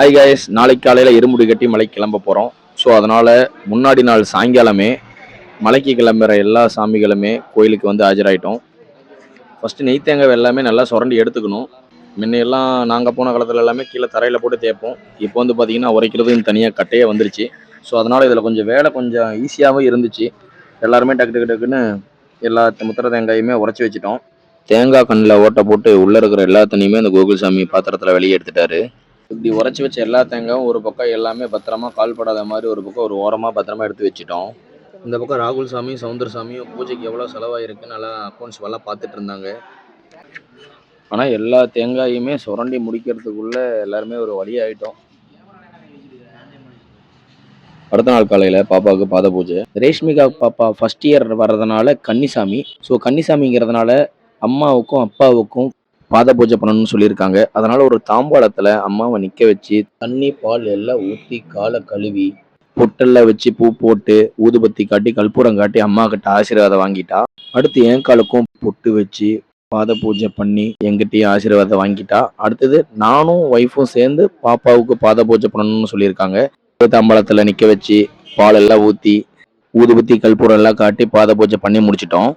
Hi guys நாளைக்கு காலையில் இருமுடி கட்டி மலைக்கு கிளம்ப போகிறோம் ஸோ அதனால் முன்னாடி நாள் சாயங்காலமே மலைக்கு கிளம்புற எல்லா சாமிகளுமே கோயிலுக்கு வந்து ஆஜராயிட்டோம். ஃபஸ்ட்டு நெய் தேங்காய் எல்லாமே நல்லா சுரண்டி எடுத்துக்கணும். முன்னையெல்லாம் நாங்கள் போன காலத்தில் எல்லாமே கீழே தரையில் போட்டு தேய்ப்போம். இப்போ வந்து பார்த்தீங்கன்னா உரைக்கிறதுன்னு தனியாக கட்டையே வந்துருச்சு. ஸோ அதனால் இதில் கொஞ்சம் வேலை கொஞ்சம் ஈஸியாகவும் இருந்துச்சு. எல்லாருமே டக்கு டக்கு டக்குன்னு எல்லா முத்திர தேங்காயுமே உரைச்சி வச்சுட்டோம். தேங்காய் கண்ணில் ஓட்டை போட்டு உள்ளே இருக்கிற எல்லா தண்ணியுமே அந்த கோகுல் சாமி பாத்திரத்தில் வெளியே எடுத்துட்டாரு. இப்படி உரைச்சி வச்ச எல்லா தேங்காயும் ஒரு பக்கம் எல்லாமே பத்திரமா கால்படாத மாதிரி ஒரு பக்கம் ஒரு ஓரமாக பத்திரமா எடுத்து வச்சுட்டோம். இந்த பக்கம் ராகுல் சாமி சவுந்தர சாமியும் பூஜைக்கு எவ்வளோ செலவாயிருக்கு நல்லா அக்கௌண்ட்ஸ் எல்லாம் பார்த்துட்டு இருந்தாங்க. ஆனால் எல்லா தேங்காயுமே சுரண்டி முடிக்கிறதுக்குள்ளே எல்லாருமே ஒரு வழி ஆகிட்டோம் அடுத்த நாள் காலையில் பாப்பாவுக்கு பாத பூஜை. ரேஷ்மிகா பாப்பா ஃபர்ஸ்ட் இயர் வர்றதுனால கன்னிசாமி. ஸோ கன்னிசாமிங்கிறதுனால அம்மாவுக்கும் அப்பாவுக்கும் பாத பூஜை பண்ணணும்னு சொல்லியிருக்காங்க. அதனால ஒரு தாம்பாளத்துல அம்மாவை நிக்க வச்சு தண்ணி பால் எல்லாம் ஊத்தி காலை கழுவி பொட்டல்ல வச்சு பூ போட்டு ஊதுபத்தி காட்டி கற்பூரம் காட்டி அம்மா கிட்ட ஆசீர்வாதம் வாங்கிட்டா. அடுத்து என் காலுக்கும் பொட்டு வச்சு பாத பூஜை பண்ணி எங்கிட்டயும் ஆசீர்வாதம் வாங்கிட்டா. அடுத்தது நானும் ஒய்ஃபும் சேர்ந்து பாப்பாவுக்கு பாத பூஜை பண்ணணும்னு சொல்லியிருக்காங்க. ஒரு தாம்பாளத்துல நிக்க வச்சு பால் எல்லாம் ஊத்தி ஊதுபத்தி கற்பூரம் எல்லாம் காட்டி பாத பூஜை பண்ணி முடிச்சிட்டோம்.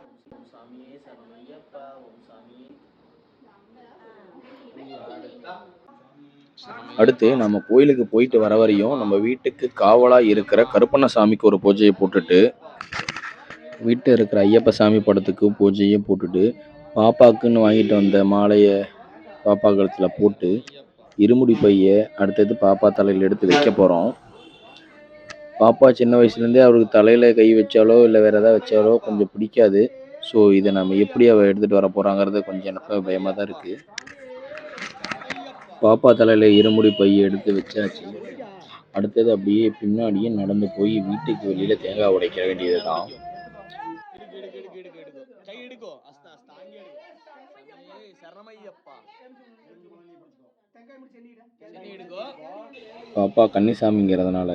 அடுத்து நம்ம கோயிலுக்கு போயிட்டு வர வரையும் நம்ம வீட்டுக்கு காவலாக இருக்கிற கருப்பண்ணசாமிக்கு ஒரு பூஜையை போட்டுட்டு வீட்டில் இருக்கிற ஐயப்ப சாமி படத்துக்கு பூஜையை போட்டுட்டு பாப்பாக்குன்னு வாங்கிட்டு வந்த மாலையை பாப்பா கழுத்தில் போட்டு இருமுடி பையை அடுத்தது பாப்பா தலையில் எடுத்து வைக்க போகிறோம் பாப்பா சின்ன வயசுலேருந்தே அவருக்கு தலையில் கை வச்சாலோ இல்லை வேறு எதாவது வச்சாலோ கொஞ்சம் பிடிக்காது. ஸோ இதை நம்ம எப்படி அவள் எடுத்துகிட்டு வர போகிறாங்கிறது கொஞ்சம் எனக்கு பயமாக தான் இருக்குது பாப்பா தலையில் இருமுடி பையை எடுத்து வச்சாச்சு. அடுத்தது அப்படியே பின்னாடியே நடந்து போய் வீட்டுக்கு வெளியில் தேங்காய் உடைக்க வேண்டியது தான் பாப்பா கன்னிசாமிங்கிறதுனால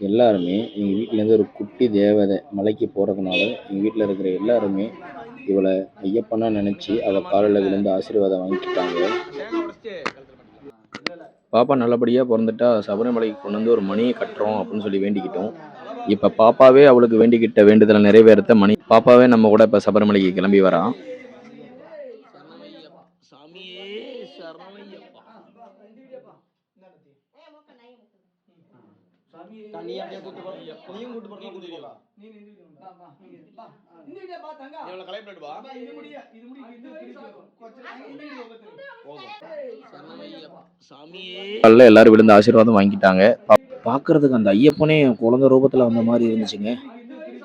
எல்லாருமே எங்கள் வீட்டிலேருந்து ஒரு குட்டி தேவதை மலைக்கு போகிறதுனால எங்கள் வீட்டில் இருக்கிற எல்லாருமே இவளை ஐயப்பனாக நினச்சி அவள் காலில் விழுந்து ஆசீர்வாதம் வாங்கிக்கிட்டாங்க. பாப்பா நல்லபடியாக பிறந்துட்டா சபரிமலைக்கு கொண்டு வந்து ஒரு மணியை கட்டுறோம் அப்படின்னு சொல்லி வேண்டிக்கிட்டோம். இப்போ பாப்பாவே அவளுக்கு வேண்டிக்கிட்ட வேண்டுதலை நிறைவேறத்த மணி பாப்பாவே நம்ம கூட இப்போ சபரிமலைக்கு கிளம்பி வரான் ನೀ அப்படியே கூட்டு போ. நீயும் கூட்டு போ நீ போ இவள வா. காலில் எல்லாரும் விழுந்து ஆசீர்வாதம் வாங்கிட்டாங்க பா- பார்க்கறதுக்கு அந்த ஐயப்பனே குழந்தை ரூபத்தில் வந்த மாதிரி இருந்துச்சுங்க.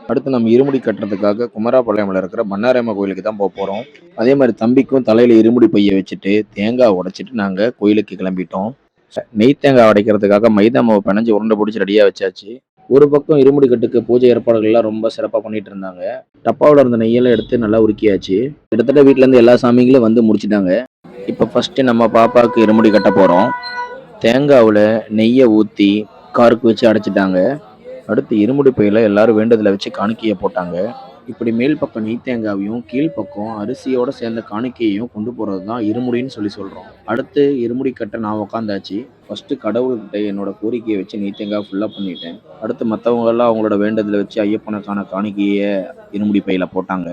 அடுத்து நம்ம இருமுடி கட்டுறதுக்காக குமராபாளையம்ல இருக்கிற பண்ணாரம்மா கோயிலுக்கு தான் போக போகிறோம் அதே மாதிரி தம்பிக்கும் தலையில் இருமுடி பைய வச்சுட்டு தேங்காய் உடைச்சிட்டு நாங்கள் கோயிலுக்கு கிளம்பிட்டோம். நெய் தேங்காய் உடைக்கிறதுக்காக மைதா மாவு பிணைஞ்சு உருண்டை பிடிச்சி ரெடியாக வச்சாச்சு. ஒரு பக்கம் இருமுடி கட்டுக்கு பூஜை ஏற்பாடுகள்லாம் ரொம்ப சிறப்பாக பண்ணிட்டு இருந்தாங்க. டப்பாவில் இருந்த நெய்யெல்லாம் எடுத்து நல்லா உருக்கியாச்சு. கிட்டத்தட்ட வீட்டிலேருந்து எல்லா சாமிங்களும் வந்து முடிச்சிட்டாங்க. இப்போ ஃபஸ்ட்டு நம்ம பாப்பாவுக்கு இருமுடி கட்ட போகிறோம் தேங்காவில் நெய்யை ஊற்றி காருக்கு வச்சு அடைச்சிட்டாங்க. அடுத்து இருமுடி பையில எல்லாரும் வேண்டதில் வச்சு காணிக்கையை போட்டாங்க. இப்படி மேல் பக்கம் நெய் தேங்காவையும் கீழ்ப்பக்கம் அரிசியோட சேர்ந்த காணிக்கையையும் கொண்டு போகிறது தான் இருமுடின்னு சொல்லி சொல்கிறோம் அடுத்து இருமுடி கட்ட நான் உக்காந்தாச்சு. ஃபஸ்ட்டு கடவுள்கிட்ட என்னோட கோரிக்கையை வச்சு நெய் தேங்காய் ஃபுல்லாக பண்ணிட்டேன். அடுத்து மற்றவங்கெல்லாம் அவங்களோட வேண்டுதலை வச்சு ஐயப்பனுக்கான காணிக்கையை இருமுடி பையில் போட்டாங்க.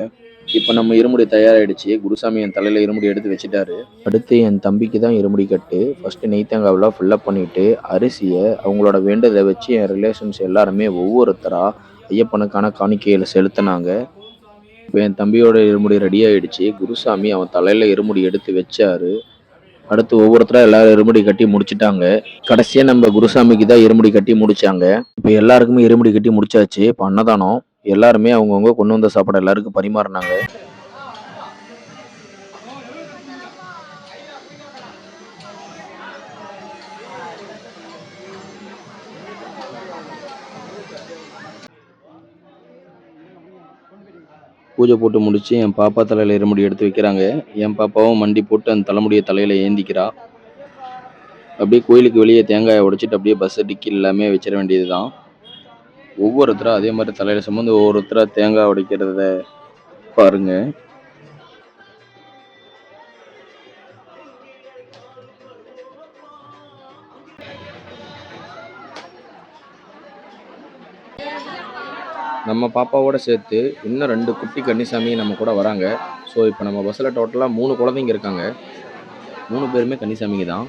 இப்போ நம்ம இருமுடி தயாராகிடுச்சு குருசாமி என் தலையில் இருமுடி எடுத்து வச்சுட்டாரு. அடுத்து என் தம்பிக்கு தான் இருமுடி கட்டு. ஃபஸ்ட்டு நெய் தேங்காவெலாம் ஃபில்லப் பண்ணிவிட்டு அரிசியை அவங்களோட வேண்டுதலை வச்சு என் ரிலேஷன்ஸ் எல்லாருமே ஒவ்வொருத்தராக ஐயப்பனுக்கான காணிக்கையில் செலுத்தினாங்க. இப்போ என் தம்பியோட இருமுடி ரெடி ஆயிடுச்சு. குருசாமி அவன் தலையில் இருமுடி எடுத்து வச்சாரு. அடுத்து ஒவ்வொருத்தராக எல்லாரும் இருமுடி கட்டி முடிச்சிட்டாங்க. கடைசியாக நம்ம குருசாமிக்கு தான் இருமுடி கட்டி முடிச்சாங்க. இப்போ எல்லாருக்குமே இருமுடி கட்டி முடிச்சாச்சு. இப்போ அன்னதானம் எல்லாருமே அவங்கவுங்க கொண்டு வந்த சாப்பாடு எல்லாருக்கும் பரிமாறினாங்க. பூஜை போட்டு முடிச்சு என் பாப்பா தலையில் இருமுடி எடுத்து வைக்கிறாங்க. என் பாப்பாவும் மண்டி போட்டு அந்த தலைமுடியை தலையில் ஏந்திக்கிறா. அப்படியே கோயிலுக்கு வெளியே தேங்காயை உடைச்சிட்டு அப்படியே பஸ்ஸு டிக்கி எல்லாமே வச்சிட வேண்டியது தான் ஒவ்வொருத்தராக அதே மாதிரி தலையில் சுமந்து ஒவ்வொருத்தராக தேங்காய் உடைக்கிறத பாருங்கள் நம்ம பாப்பாவோட சேர்த்து இன்னும் ரெண்டு குட்டி கன்னிசாமி நம்ம கூட வராங்க. ஸோ இப்போ நம்ம பஸ்ஸில் டோட்டலாக மூணு குழந்தைங்க இருக்காங்க. மூணு பேருமே கன்னிசாமிங்க தான்.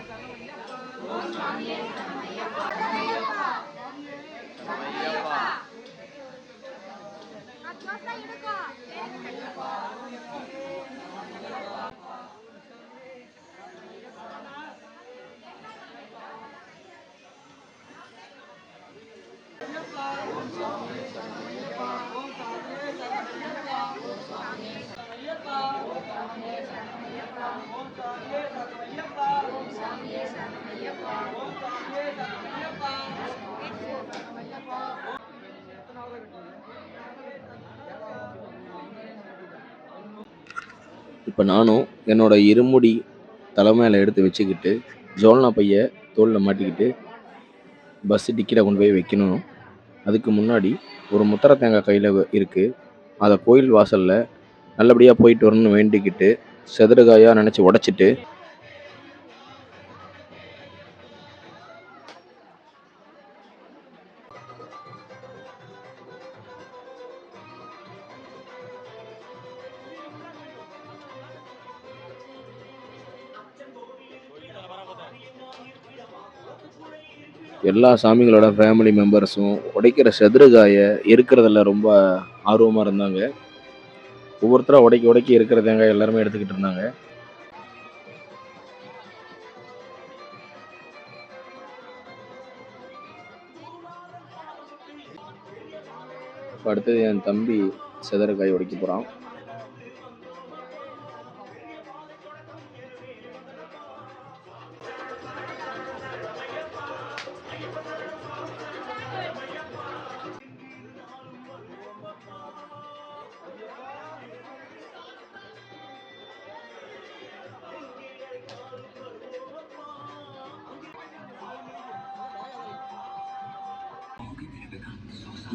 இப்போ நானும் என்னோட இருமுடி தலை மேலே எடுத்து வச்சுக்கிட்டு ஜோல்னா பைய தோளில் மாட்டிக்கிட்டு பஸ் டிக்கியில் கொண்டு போய் வைக்கணும். அதுக்கு முன்னாடி ஒரு முத்தர தேங்காய் கையில் இருக்குது அதை கோயில் வாசலில் நல்லபடியாக போயிட்டு வரணும்னு வேண்டிக்கிட்டு செதறுகாயாக நினச்சி உடச்சிட்டு எல்லா சாமிகளோட ஃபேமிலி மெம்பர்ஸும் உடைக்கிற செதுருகாயை இருக்கிறதுல ரொம்ப ஆர்வமாக இருந்தாங்க. ஒவ்வொருத்தராக உடைக்கி உடைக்கி இருக்கிற தேங்காய் எல்லாருமே எடுத்துக்கிட்டு இருந்தாங்க. அடுத்தது என் தம்பி செதறுகாய் உடைக்க போகிறான்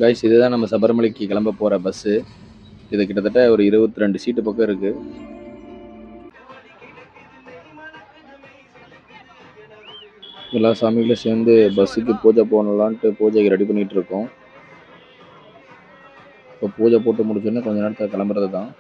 கைஸ் இதுதான் நம்ம சபரிமலைக்கு கிளம்ப போகிற பஸ்ஸு இது கிட்டத்தட்ட ஒரு இருபத்தி ரெண்டு சீட்டு பக்கம் இருக்குது எல்லா சாமிகளும் சேர்ந்து பஸ்ஸுக்கு பூஜை போடலான்ட்டு பூஜைக்கு ரெடி பண்ணிட்டு இருக்கோம். இப்போ பூஜை போட்டு முடிச்சோன்னே கொஞ்ச நேரத்தில் கிளம்புறது தான்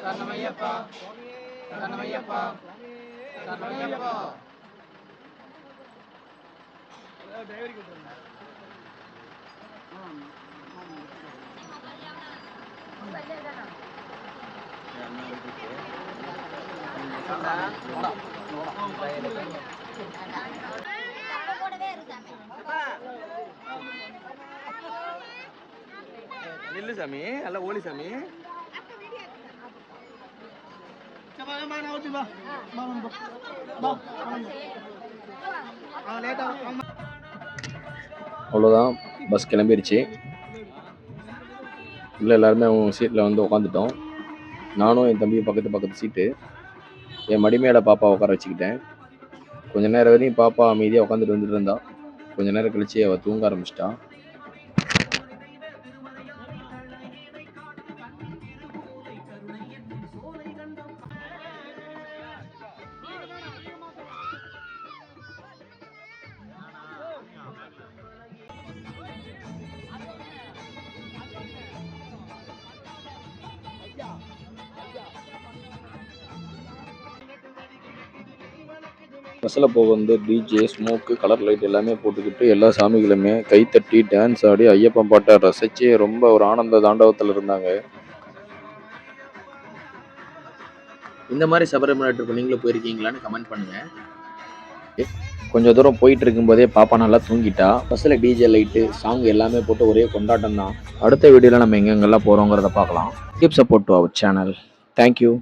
சரணமையப்பா சரணமையப்பா சரணமையப்பா நில்லு சாமி அல்ல ஓலி சாமி. அவ்வளோதான் பஸ் கிளம்பிருச்சு இல்லை எல்லாருமே அவங்க சீட்டில் வந்து உட்காந்துட்டோம் நானும் என் தம்பியும் பக்கத்து பக்கத்து சீட்டு என் மடி மேலே பாப்பா உட்கார வச்சுக்கிட்டேன். கொஞ்ச நேரம் வரையும் பாப்பா அமைதியாக உட்காந்துட்டு வந்துட்டு இருந்தா. கொஞ்ச நேரம் கழிச்சு அவள் தூங்க ஆரம்பிச்சிட்டான் பஸ்ஸில் போக வந்து டிஜே ஸ்மோக்கு கலர் லைட் எல்லாமே போட்டுக்கிட்டு எல்லா சாமிகளுமே கைத்தட்டி டான்ஸ் ஆடி ஐயப்பன் பாட்டை ரசித்து ரொம்ப ஒரு ஆனந்த தாண்டவத்தில் இருந்தாங்க. இந்த மாதிரி சபரிமலை ட்ரிப் நீங்களும் போயிருக்கீங்களான்னு கமெண்ட் பண்ணுங்கள் கொஞ்சம் தூரம் போயிட்டு இருக்கும்போதே பாப்பா நல்லா தூங்கிட்டா. பஸ்ஸில் டிஜே லைட்டு சாங் எல்லாமே போட்டு ஒரே கொண்டாட்டம் தான் அடுத்த வீடியோவில் நம்ம எங்கெங்கெல்லாம் போகிறோங்கிறத பார்க்கலாம். Keep support to our channel thank you